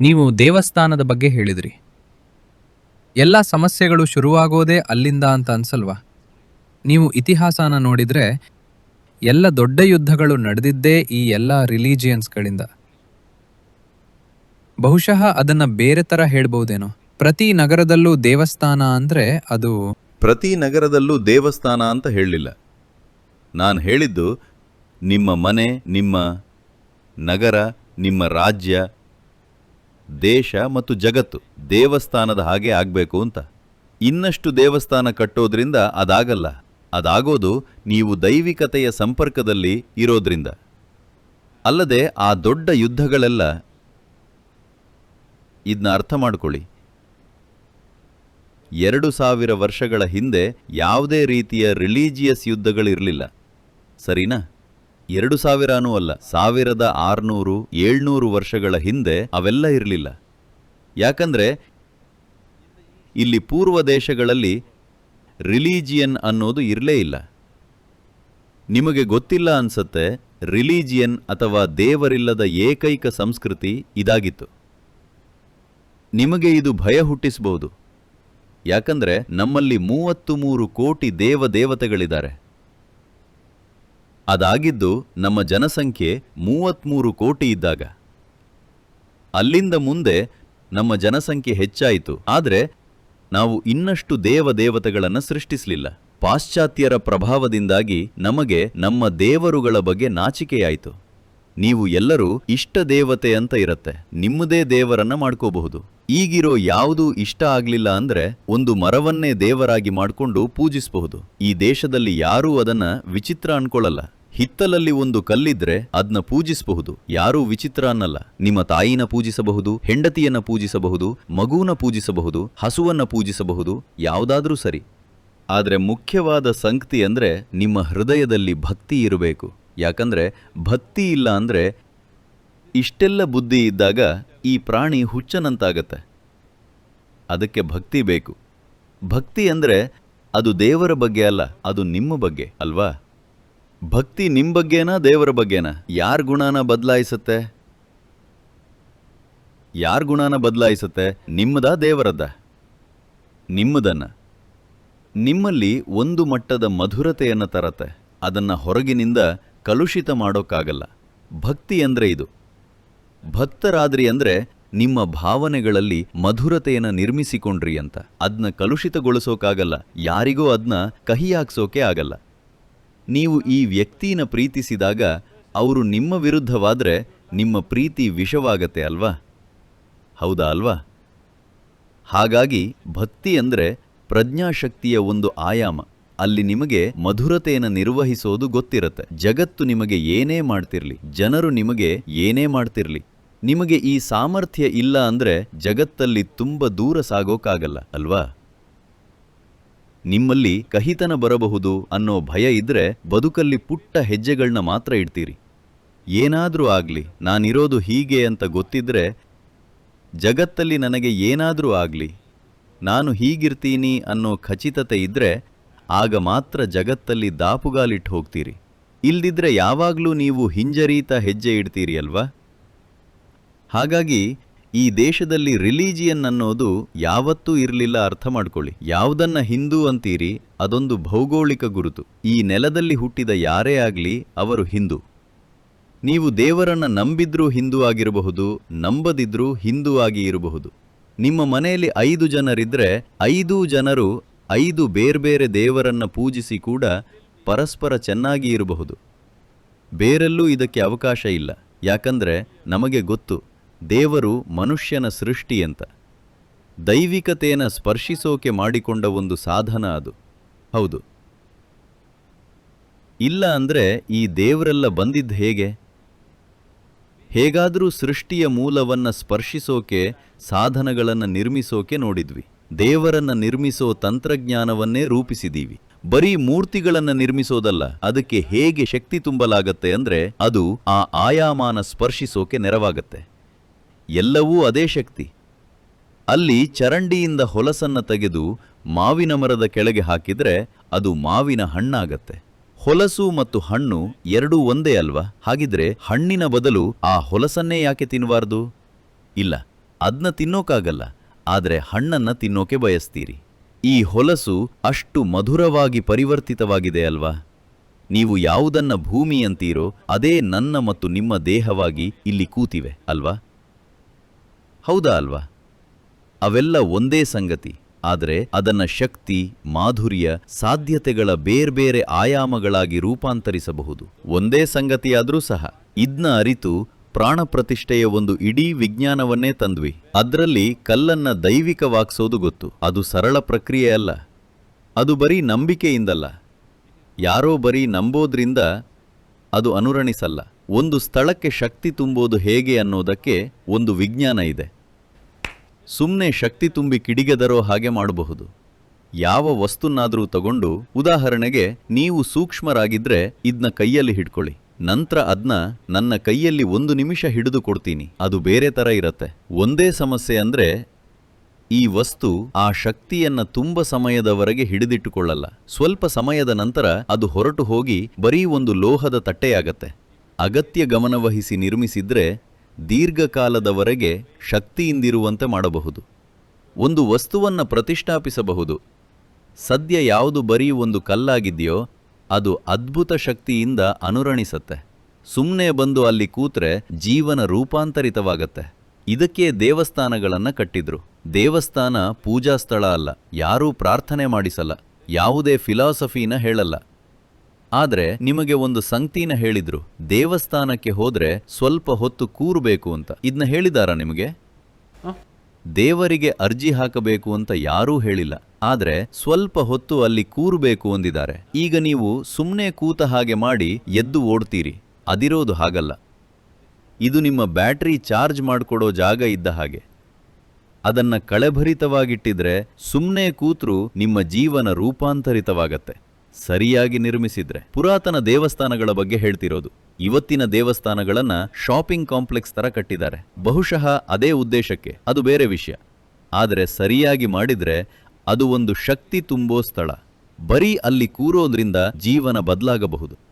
ನೀವು ದೇವಸ್ಥಾನದ ಬಗ್ಗೆ ಹೇಳಿದ್ರಿ. ಎಲ್ಲ ಸಮಸ್ಯೆಗಳು ಶುರುವಾಗೋದೇ ಅಲ್ಲಿಂದ ಅಂತ ಅನ್ಸಲ್ವಾ? ನೀವು ಇತಿಹಾಸನ ನೋಡಿದ್ರೆ ಎಲ್ಲ ದೊಡ್ಡ ಯುದ್ಧಗಳು ನಡೆದಿದ್ದೇ ಈ ಎಲ್ಲ ರಿಲಿಜಿಯನ್ಸ್ಗಳಿಂದ. ಬಹುಶಃ ಅದನ್ನ ಬೇರೆ ತರ ಹೇಳ್ಬಹುದೇನೋ? ಪ್ರತಿ ನಗರದಲ್ಲೂ ದೇವಸ್ಥಾನ ಅಂದ್ರೆ ಅದು ಪ್ರತಿ ನಗರದಲ್ಲೂ ದೇವಸ್ಥಾನ ಅಂತ ಹೇಳಲಿಲ್ಲ. ನಾನು ಹೇಳಿದ್ದು ನಿಮ್ಮ ಮನೆ, ನಿಮ್ಮ ನಗರ, ನಿಮ್ಮ ರಾಜ್ಯ ದೇಶ ಮತ್ತು ಜಗತ್ತು ದೇವಸ್ಥಾನದ ಹಾಗೆ ಆಗಬೇಕು ಅಂತ. ಇನ್ನಷ್ಟು ದೇವಸ್ಥಾನ ಕಟ್ಟೋದ್ರಿಂದ ಅದಾಗಲ್ಲ. ಅದಾಗೋದು ನೀವು ದೈವಿಕತೆಯ ಸಂಪರ್ಕದಲ್ಲಿ ಇರೋದ್ರಿಂದ. ಅಲ್ಲದೆ ಆ ದೊಡ್ಡ ಯುದ್ಧಗಳೆಲ್ಲ ಇದನ್ನ ಅರ್ಥ ಮಾಡಿಕೊಳ್ಳಿ. ಎರಡು ಸಾವಿರ ವರ್ಷಗಳ ಹಿಂದೆ ಯಾವುದೇ ರೀತಿಯ ರಿಲೀಜಿಯಸ್ ಯುದ್ಧಗಳಿರಲಿಲ್ಲ. ಸರಿನಾ? ಎರಡು ಸಾವಿರನೂ ಅಲ್ಲ, ಸಾವಿರದ ಆರುನೂರು, ಏಳ್ನೂರು ವರ್ಷಗಳ ಹಿಂದೆ ಅವೆಲ್ಲ ಇರಲಿಲ್ಲ. ಯಾಕಂದರೆ ಇಲ್ಲಿ ಪೂರ್ವ ದೇಶಗಳಲ್ಲಿ ರಿಲೀಜಿಯನ್ ಅನ್ನೋದು ಇರಲೇ ಇಲ್ಲ. ನಿಮಗೆ ಗೊತ್ತಿಲ್ಲ ಅನ್ಸತ್ತೆ, ರಿಲೀಜಿಯನ್ ಅಥವಾ ದೇವರಿಲ್ಲದ ಏಕೈಕ ಸಂಸ್ಕೃತಿ ಇದಾಗಿತ್ತು. ನಿಮಗೆ ಇದು ಭಯ ಹುಟ್ಟಿಸಬಹುದು ಯಾಕಂದರೆ ನಮ್ಮಲ್ಲಿ ಮೂವತ್ತು ಮೂರು ಕೋಟಿ ದೇವ ದೇವತೆಗಳಿದ್ದಾರೆ ಅದಾಗಿದ್ದು ನಮ್ಮ ಜನಸಂಖ್ಯೆ ಮೂವತ್ಮೂರು ಕೋಟಿ ಇದ್ದಾಗ. ಅಲ್ಲಿಂದ ಮುಂದೆ ನಮ್ಮ ಜನಸಂಖ್ಯೆ ಹೆಚ್ಚಾಯಿತು. ಆದರೆ ನಾವು ಇನ್ನಷ್ಟು ದೇವ ದೇವತೆಗಳನ್ನು ಸೃಷ್ಟಿಸಲಿಲ್ಲ. ಪಾಶ್ಚಾತ್ಯರ ಪ್ರಭಾವದಿಂದಾಗಿ ನಮಗೆ ನಮ್ಮ ದೇವರುಗಳ ಬಗ್ಗೆ ನಾಚಿಕೆಯಾಯಿತು. ನೀವು ಎಲ್ಲರೂ ಇಷ್ಟ ದೇವತೆ ಅಂತ ಇರತ್ತೆ. ನಿಮ್ಮದೇ ದೇವರನ್ನ ಮಾಡ್ಕೋಬಹುದು. ಈಗಿರೋ ಯಾವುದೂ ಇಷ್ಟ ಆಗ್ಲಿಲ್ಲ ಅಂದ್ರೆ ಒಂದು ಮರವನ್ನೇ ದೇವರಾಗಿ ಮಾಡ್ಕೊಂಡು ಪೂಜಿಸಬಹುದು. ಈ ದೇಶದಲ್ಲಿ ಯಾರೂ ಅದನ್ನ ವಿಚಿತ್ರ ಅನ್ಕೊಳ್ಳಲ್ಲ. ಹಿತ್ತಲಲ್ಲಿ ಒಂದು ಕಲ್ಲಿದ್ರೆ ಅದನ್ನ ಪೂಜಿಸಬಹುದು. ಯಾರೂ ವಿಚಿತ್ರ ಅನ್ನಲ್ಲ. ನಿಮ್ಮ ತಾಯಿನ ಪೂಜಿಸಬಹುದು, ಹೆಂಡತಿಯನ್ನ ಪೂಜಿಸಬಹುದು ಮಗುವನ್ನ ಪೂಜಿಸಬಹುದು, ಹಸುವನ್ನ ಪೂಜಿಸಬಹುದು, ಯಾವುದಾದ್ರೂ ಸರಿ. ಆದ್ರೆ ಮುಖ್ಯವಾದ ಸಂಕ್ತಿ ಅಂದ್ರೆ ನಿಮ್ಮ ಹೃದಯದಲ್ಲಿ ಭಕ್ತಿ ಇರಬೇಕು. ಯಾಕಂದ್ರೆ ಭಕ್ತಿ ಇಲ್ಲ ಅಂದ್ರೆ ಇಷ್ಟೆಲ್ಲ ಬುದ್ಧಿ ಇದ್ದಾಗ ಈ ಪ್ರಾಣಿ ಹುಚ್ಚನಂತಾಗತ್ತೆ. ಅದಕ್ಕೆ ಭಕ್ತಿ ಬೇಕು. ಭಕ್ತಿ ಅಂದ್ರೆ ಅದು ದೇವರ ಬಗ್ಗೆ ಅಲ್ಲ, ಅದು ನಿಮ್ಮ ಬಗ್ಗೆ, ಅಲ್ವಾ? ಭಕ್ತಿ ನಿಮ್ಮ ಬಗ್ಗೆನಾ, ದೇವರ ಬಗ್ಗೆನಾ? ಯಾರ ಗುಣನ ಬದಲಾಯಿಸುತ್ತೆ? ಯಾರ ಗುಣನ ಬದಲಾಯಿಸುತ್ತೆ? ನಿಮ್ಮದಾ, ದೇವರದ್ದ? ನಿಮ್ಮದನ್ನ. ನಿಮ್ಮಲ್ಲಿ ಒಂದು ಮಟ್ಟದ ಮಧುರತೆಯನ್ನು ತರತ್ತೆ. ಅದನ್ನ ಹೊರಗಿನಿಂದ ಕಲುಷಿತ ಮಾಡೋಕ್ಕಾಗಲ್ಲ. ಭಕ್ತಿ ಅಂದ್ರೆ ಇದು. ಭಕ್ತರಾದ್ರಿ ಅಂದ್ರೆ ನಿಮ್ಮ ಭಾವನೆಗಳಲ್ಲಿ ಮಧುರತೆಯನ್ನು ನಿರ್ಮಿಸಿಕೊಂಡ್ರಿ ಅಂತ. ಅದನ್ನ ಕಲುಷಿತಗೊಳಿಸೋಕಾಗಲ್ಲ. ಯಾರಿಗೂ ಅದನ್ನ ಕಹಿಯಾಗ್ಸೋಕೆ ಆಗಲ್ಲ. ನೀವು ಈ ವ್ಯಕ್ತಿನ ಪ್ರೀತಿಸಿದಾಗ ಅವರು ನಿಮ್ಮ ವಿರುದ್ಧವಾದರೆ ನಿಮ್ಮ ಪ್ರೀತಿ ವಿಷವಾಗತ್ತೆ ಅಲ್ವಾ? ಹೌದಾ ಅಲ್ವಾ? ಹಾಗಾಗಿ ಭಕ್ತಿ ಅಂದರೆ ಪ್ರಜ್ಞಾಶಕ್ತಿಯ ಒಂದು ಆಯಾಮ. ಅಲ್ಲಿ ನಿಮಗೆ ಮಧುರತೆಯನ್ನು ನಿರ್ವಹಿಸೋದು ಗೊತ್ತಿರುತ್ತೆ. ಜಗತ್ತು ನಿಮಗೆ ಏನೇ ಮಾಡ್ತಿರ್ಲಿ, ಜನರು ನಿಮಗೆ ಏನೇ ಮಾಡ್ತಿರ್ಲಿ, ನಿಮಗೆ ಈ ಸಾಮರ್ಥ್ಯ ಇಲ್ಲ ಅಂದ್ರೆ ಜಗತ್ತಲ್ಲಿ ತುಂಬ ದೂರ ಸಾಗೋಕ್ಕಾಗಲ್ಲ ಅಲ್ವಾ? ನಿಮ್ಮಲ್ಲಿ ಕಹಿತನ ಬರಬಹುದು ಅನ್ನೋ ಭಯ ಇದ್ರೆ ಬದುಕಲ್ಲಿ ಪುಟ್ಟ ಹೆಜ್ಜೆಗಳನ್ನ ಮಾತ್ರ ಇಡ್ತೀರಿ. ಏನಾದ್ರೂ ಆಗ್ಲಿ, ನಾನಿರೋದು ಹೀಗೆ ಅಂತ ಗೊತ್ತಿದ್ರೆ ಜಗತ್ತಲ್ಲಿ ನನಗೆ ಏನಾದ್ರೂ ಆಗ್ಲಿ, ನಾನು ಹೀಗಿರ್ತೀನಿ ಅನ್ನೋ ಖಚಿತತೆ ಇದ್ರೆ ಆಗ ಮಾತ್ರ ಜಗತ್ತಲ್ಲಿ ದಾಪುಗಾಲಿಟ್ಟು ಹೋಗ್ತೀರಿ. ಇಲ್ದಿದ್ರೆ ಯಾವಾಗ್ಲೂ ನೀವು ಹಿಂಜರೀತ ಹೆಜ್ಜೆ ಇಡ್ತೀರಿ ಅಲ್ವಾ ಹಾಗಾಗಿ ಈ ದೇಶದಲ್ಲಿ ರಿಲೀಜಿಯನ್ ಅನ್ನೋದು ಯಾವತ್ತೂ ಇರಲಿಲ್ಲ ಅರ್ಥ ಮಾಡ್ಕೊಳ್ಳಿ. ಯಾವುದನ್ನ ಹಿಂದೂ ಅಂತೀರಿ ಅದೊಂದು ಭೌಗೋಳಿಕ ಗುರುತು. ಈ ನೆಲದಲ್ಲಿ ಹುಟ್ಟಿದ ಯಾರೇ ಆಗಲಿ ಅವರು ಹಿಂದೂ. ನೀವು ದೇವರನ್ನ ನಂಬಿದ್ರೂ ಹಿಂದೂ ಆಗಿರಬಹುದು, ನಂಬದಿದ್ರೂ ಹಿಂದೂ ಆಗಿ ಇರಬಹುದು. ನಿಮ್ಮ ಮನೆಯಲ್ಲಿ ಐದು ಜನರಿದ್ರೆ ಐದೂ ಜನರು ಐದು ಬೇರ್ಬೇರೆ ದೇವರನ್ನ ಪೂಜಿಸಿ ಕೂಡ ಪರಸ್ಪರ ಚೆನ್ನಾಗಿ ಇರಬಹುದು. ಬೇರೆಲ್ಲೂ ಇದಕ್ಕೆ ಅವಕಾಶ ಇಲ್ಲ. ಯಾಕಂದರೆ ನಮಗೆ ಗೊತ್ತು, ದೇವರು ಮನುಷ್ಯನ ಸೃಷ್ಟಿ ಅಂತ. ದೈವಿಕತೆಯನ್ನು ಸ್ಪರ್ಶಿಸೋಕೆ ಮಾಡಿಕೊಂಡ ಒಂದು ಸಾಧನ ಅದು. ಹೌದು. ಇಲ್ಲ ಅಂದರೆ ಈ ದೇವರೆಲ್ಲ ಬಂದಿದ್ದ ಹೇಗೆ? ಹೇಗಾದರೂ ಸೃಷ್ಟಿಯ ಮೂಲವನ್ನು ಸ್ಪರ್ಶಿಸೋಕೆ, ಸಾಧನಗಳನ್ನು ನಿರ್ಮಿಸೋಕೆ ನೋಡಿದ್ವಿ. ದೇವರನ್ನ ನಿರ್ಮಿಸೋ ತಂತ್ರಜ್ಞಾನವನ್ನೇ ರೂಪಿಸಿದೀವಿ. ಬರೀ ಮೂರ್ತಿಗಳನ್ನ ನಿರ್ಮಿಸೋದಲ್ಲ, ಅದಕ್ಕೆ ಹೇಗೆ ಶಕ್ತಿ ತುಂಬಲಾಗತ್ತೆ ಅಂದ್ರೆ ಅದು ಆ ಆಯಾಮಾನ ಸ್ಪರ್ಶಿಸೋಕೆ ನೆರವಾಗತ್ತೆ. ಎಲ್ಲವೂ ಅದೇ ಶಕ್ತಿ. ಅಲ್ಲಿ ಚರಂಡಿಯಿಂದ ಹೊಲಸನ್ನ ತೆಗೆದು ಮಾವಿನ ಮರದ ಕೆಳಗೆ ಹಾಕಿದ್ರೆ ಅದು ಮಾವಿನ ಹಣ್ಣಾಗತ್ತೆ. ಹೊಲಸು ಮತ್ತು ಹಣ್ಣು ಎರಡೂ ಒಂದೇ ಅಲ್ವಾ? ಹಾಗಿದ್ರೆ ಹಣ್ಣಿನ ಬದಲು ಆ ಹೊಲಸನ್ನೇ ಯಾಕೆ ತಿನ್ನಬಾರ್ದು ಇಲ್ಲ ಅದನ್ನ ತಿನ್ನೋಕಾಗಲ್ಲ. ಆದರೆ ಹಣ್ಣನ್ನ ತಿನ್ನೋಕೆ ಬಯಸ್ತೀರಿ. ಈ ಹೊಲಸು ಅಷ್ಟು ಮಧುರವಾಗಿ ಪರಿವರ್ತಿತವಾಗಿದೆ ಅಲ್ವಾ? ನೀವು ಯಾವುದನ್ನ ಭೂಮಿ ಅಂತೀರೋ ಅದೇ ನನ್ನ ಮತ್ತು ನಿಮ್ಮ ದೇಹವಾಗಿ ಇಲ್ಲಿ ಕೂತಿವೆ, ಅಲ್ವಾ? ಹೌದಾ ಅಲ್ವಾ? ಅವೆಲ್ಲ ಒಂದೇ ಸಂಗತಿ. ಆದರೆ ಅದನ್ನ ಶಕ್ತಿ, ಮಾಧುರ್ಯ, ಸಾಧ್ಯತೆಗಳ ಬೇರ್ಬೇರೆ ಆಯಾಮಗಳಾಗಿ ರೂಪಾಂತರಿಸಬಹುದು. ಒಂದೇ ಸಂಗತಿಯಾದರೂ ಸಹ, ಇದ್ನ ಅರಿತು ಪ್ರಾಣ ಪ್ರತಿಷ್ಠೆಯ ಒಂದು ಇಡೀ ವಿಜ್ಞಾನವನ್ನೇ ತಂದ್ವಿ. ಅದರಲ್ಲಿ ಕಲ್ಲನ್ನ ದೈವಿಕವಾಗ್ಸೋದು ಗೊತ್ತು. ಅದು ಸರಳ ಪ್ರಕ್ರಿಯೆ ಅಲ್ಲ. ಅದು ಬರೀ ನಂಬಿಕೆಯಿಂದಲ್ಲ. ಯಾರೋ ಬರೀ ನಂಬೋದ್ರಿಂದ ಅದು ಅನುರಣಿಸಲ್ಲ. ಒಂದು ಸ್ಥಳಕ್ಕೆ ಶಕ್ತಿ ತುಂಬೋದು ಹೇಗೆ ಅನ್ನೋದಕ್ಕೆ ಒಂದು ವಿಜ್ಞಾನ ಇದೆ. ಸುಮ್ಮನೆ ಶಕ್ತಿ ತುಂಬಿ ಕಿಡಿಗೆದರೋ ಹಾಗೆ ಮಾಡಬಹುದು. ಯಾವ ವಸ್ತುನಾದರೂ ತಗೊಂಡು ಉದಾಹರಣೆಗೆ ನೀವು ಸೂಕ್ಷ್ಮರಾಗಿದ್ರೆ ಇದ್ನ ಕೈಯಲ್ಲಿ ಹಿಡ್ಕೊಳ್ಳಿ. ನಂತರ ಅದ್ನ ನನ್ನ ಕೈಯಲ್ಲಿ ಒಂದು ನಿಮಿಷ ಹಿಡಿದು ಕೊಡ್ತೀನಿ. ಅದು ಬೇರೆ ತರ ಇರತ್ತೆ. ಒಂದೇ ಸಮಸ್ಯೆ ಅಂದ್ರೆ ಈ ವಸ್ತು ಆ ಶಕ್ತಿಯನ್ನ ತುಂಬ ಸಮಯದವರೆಗೆ ಹಿಡಿದಿಟ್ಟುಕೊಳ್ಳಲ್ಲ. ಸ್ವಲ್ಪ ಸಮಯದ ನಂತರ ಅದು ಹೊರಟು ಹೋಗಿ ಬರೀ ಒಂದು ಲೋಹದ ತಟ್ಟೆಯಾಗತ್ತೆ. ಅಗತ್ಯ ಗಮನವಹಿಸಿ ನಿರ್ಮಿಸಿದ್ರೆ ದೀರ್ಘಕಾಲದವರೆಗೆ ಶಕ್ತಿಯಿಂದಿರುವಂತೆ ಮಾಡಬಹುದು. ಒಂದು ವಸ್ತುವನ್ನ ಪ್ರತಿಷ್ಠಾಪಿಸಬಹುದು. ಸದ್ಯ ಯಾವುದು ಬರೀ ಒಂದು ಕಲ್ಲಾಗಿದೆಯೋ ಅದು ಅದ್ಭುತ ಶಕ್ತಿಯಿಂದ ಅನುರಣಿಸತ್ತೆ. ಸುಮ್ಮನೆ ಬಂದು ಅಲ್ಲಿ ಕೂತ್ರೆ ಜೀವನ ರೂಪಾಂತರಿತವಾಗತ್ತೆ. ಇದಕ್ಕೆ ದೇವಸ್ಥಾನಗಳನ್ನು ಕಟ್ಟಿದ್ರು. ದೇವಸ್ಥಾನ ಪೂಜಾ ಸ್ಥಳ ಅಲ್ಲ, ಯಾರೂ ಪ್ರಾರ್ಥನೆ ಮಾಡಿಸಲ್ಲ, ಯಾವುದೇ ಫಿಲಾಸಫಿನ ಹೇಳಲ್ಲ. ಆದರೆ ನಿಮಗೆ ಒಂದು ಸಂಗತಿನ ಹೇಳಿದ್ರು, ದೇವಸ್ಥಾನಕ್ಕೆ ಹೋದ್ರೆ ಸ್ವಲ್ಪ ಹೊತ್ತು ಕೂರಬೇಕು ಅಂತ. ಇದನ್ನ ಹೇಳಿದಾರಾ ನಿಮಗೆ? ದೇವರಿಗೆ ಅರ್ಜಿ ಹಾಕಬೇಕು ಅಂತ ಯಾರೂ ಹೇಳಿಲ್ಲ. ಆದ್ರೆ ಸ್ವಲ್ಪ ಹೊತ್ತು ಅಲ್ಲಿ ಕೂರಬೇಕು ಅಂದಿದ್ದಾರೆ. ಈಗ ನೀವು ಸುಮ್ಮನೆ ಕೂತ ಹಾಗೆ ಮಾಡಿ ಎದ್ದು ಓಡ್ತೀರಿ. ಅದಿರೋದು ಹಾಗಲ್ಲ. ಇದು ನಿಮ್ಮ ಬ್ಯಾಟ್ರಿ ಚಾರ್ಜ್ ಮಾಡಿಕೊಡೋ ಜಾಗ ಇದ್ದ ಹಾಗೆ. ಅದನ್ನ ಕಳೆಭರಿತವಾಗಿಟ್ಟಿದ್ರೆ ಸುಮ್ಮನೆ ಕೂತ್ರು ನಿಮ್ಮ ಜೀವನ ರೂಪಾಂತರಿತವಾಗತ್ತೆ. ಸರಿಯಾಗಿ ನಿರ್ಮಿಸಿದ್ರೆ. ಪುರಾತನ ದೇವಸ್ಥಾನಗಳ ಬಗ್ಗೆ ಹೇಳ್ತಿರೋದು. ಇವತ್ತಿನ ದೇವಸ್ಥಾನಗಳನ್ನ ಶಾಪಿಂಗ್ ಕಾಂಪ್ಲೆಕ್ಸ್ ತರ ಕಟ್ಟಿದ್ದಾರೆ. ಬಹುಶಃ ಅದೇ ಉದ್ದೇಶಕ್ಕೆ. ಅದು ಬೇರೆ ವಿಷಯ. ಆದರೆ ಸರಿಯಾಗಿ ಮಾಡಿದ್ರೆ ಅದು ಒಂದು ಶಕ್ತಿ ತುಂಬೋ ಸ್ಥಳ. ಬರೀ ಅಲ್ಲಿ ಕೂರೋದ್ರಿಂದ ಜೀವನ ಬದಲಾಗಬಹುದು.